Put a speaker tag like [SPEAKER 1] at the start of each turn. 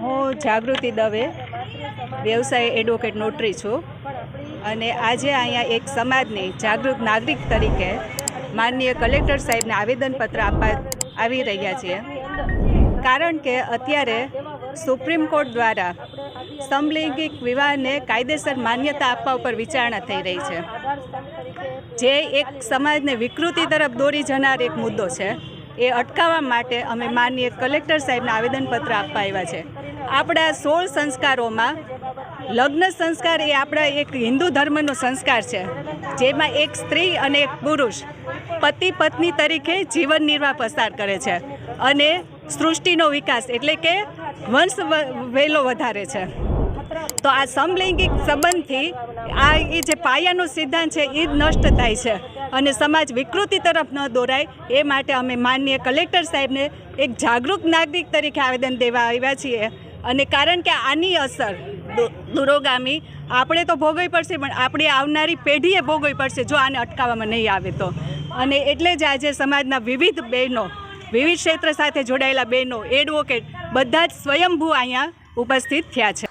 [SPEAKER 1] હું જાગૃતિ દવે, વ્યવસાય advocate notary છું. અને આજે અહીંયા એક સમાજની જાગૃત નાગરિક તરીકે માનનીય કલેક્ટર સાહેબને આવેદનપત્ર આપવા આવી રહ્યા છીએ. કારણ કે અત્યારે સુપ્રીમ કોર્ટ દ્વારા સમલૈંગિક વિવાહને કાયદેસર માન્યતા આપવા ઉપર વિચારણા થઈ રહી છે. જે એક સમાજને વિકૃતિ તરફ દોરી જનાર એક મુદ્દો છે. એ અટકાવવા માટે અમે માનનીય કલેક્ટર સાહેબને આવેદનપત્ર આપવા આવ્યા છે. આપણા સોળ સંસ્કારોમાં લગ્ન સંસ્કાર એ આપણા એક હિન્દુ ધર્મનો સંસ્કાર છે, જેમાં એક સ્ત્રી અને એક પુરુષ પતિ પત્ની તરીકે જીવન નિર્વાહ પસાર કરે છે અને સૃષ્ટિનો વિકાસ એટલે કે વંશ વહેલો વધારે છે. તો આ સમલૈંગિક સંબંધથી આ એ જે પાયાનો સિદ્ધાંત છે એ જ નષ્ટ થાય છે. અને સમાજ વિકૃતિ તરફ ન દોરાય, એ માટે અમે માનનીય કલેક્ટર સાહેબને એક જાગૃત નાગરિક તરીકે આવેદન દેવા આવ્યા છીએ. અને કારણ કે આની અસર દૂરોગામી આપણે તો ભોગવવી પડશે, પણ આપણી આવનારી પેઢીએ ભોગવવી પડશે જો આને અટકાવવામાં નહીં આવે તો. અને એટલે જ આજે સમાજના વિવિધ બહેનો, વિવિધ ક્ષેત્ર સાથે જોડાયેલા બહેનો, એડવોકેટ બધા જ સ્વયંભૂ અહીંયા ઉપસ્થિત થયા છે.